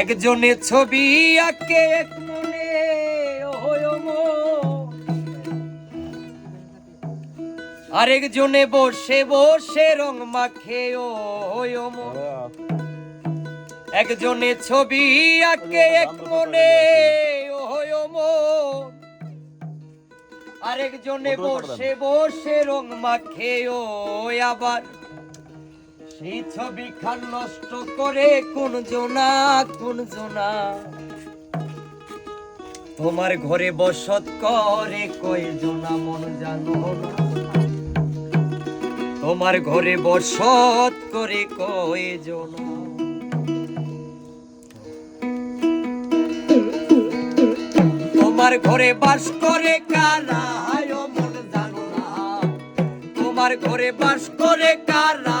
একজনে ছবি আঁকে এক মনে। আরেকজনে বসে বসে রং মাখে ও একজনে ছবি আঁকে এক মনে। আরেকজনে বসে বসে রং মাখে ও আবার সেই নষ্ট করে কোন জোনা কোন জোনা। তোমার ঘরে বসত করে কয় জোনা, মন জানো তোমার ঘরে বসত করে কয় জোনা। তোমার ঘরে বাস করে কারা মন জানো না। তোমার ঘরে বাস করে কারা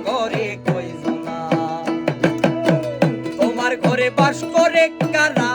বাস করে কারা?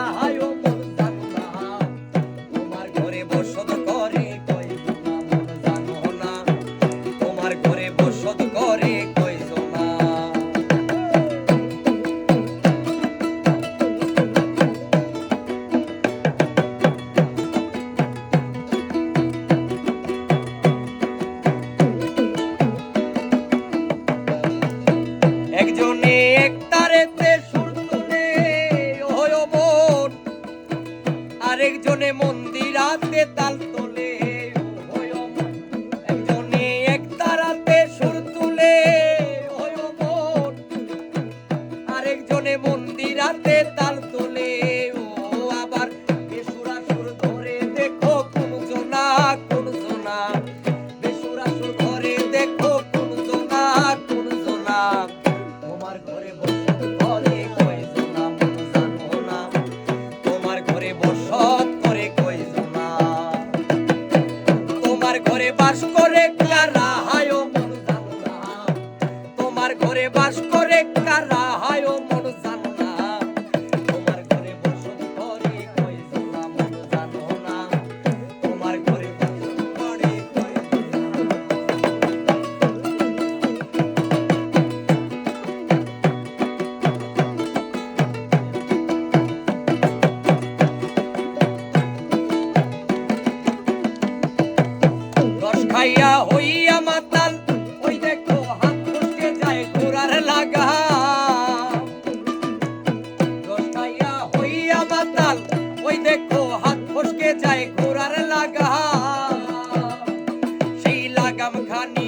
খাইয়া হইয়া মাতাল ওই দেখো, হাত ফুটকে যায় ঘোড়ার লাগা। খাইয়া হইয়া মাতাল ওই দেখো, হাত ফুটকে যায় ঘোড়ার লাগা। সেই লাগাম খানি